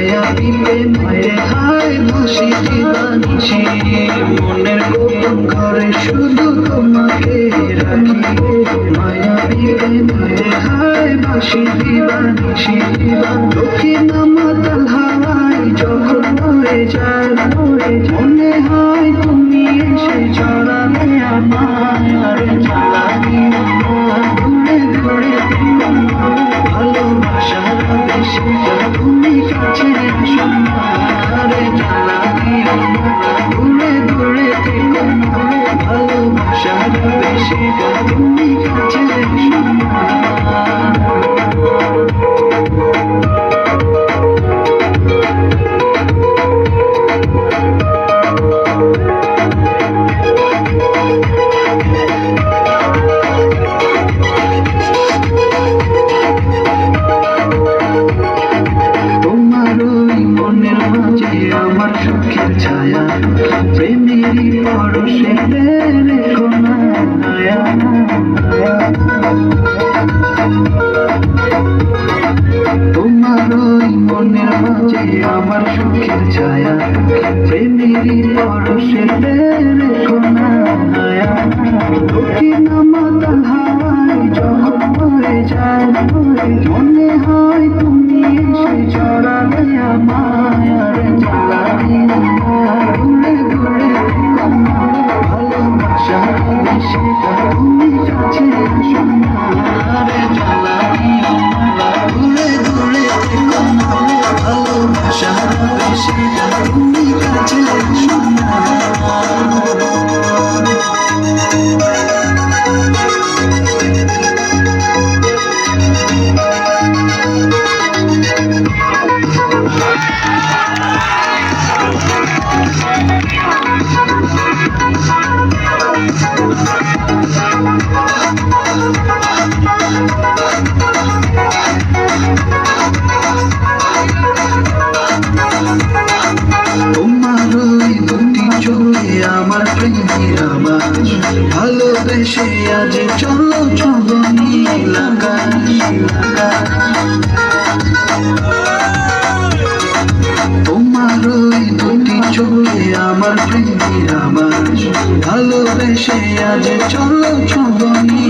মায়া দিলে মায়ের হায় ভাসি দিবানিছি। মনের গোপন ঘরে শুধু তোমাকে রাখি মায়া দিলে মায়ের হায় ভাসি দিবানিছি। দক্ষিণ মাতাল হাওয়ায় যখন মরে যায় মরে মনে হয় পরশে রেখো না। তোমার ওই মনের মাঝে আমার সুখের ছায়া প্রেমেরই পরশে রেখো না। দক্ষিণ মাতাল হাওয়ায় যখন মরে যায় ভালোবাসা তুমি কাছে এসো আমার প্রেমের আবাজ ভালোবেসে আজ চলো চলো তোমার ওই দুটি চোখে আমার প্রেমের আবাজ ভালোবেসে আজ চলো চলো নীল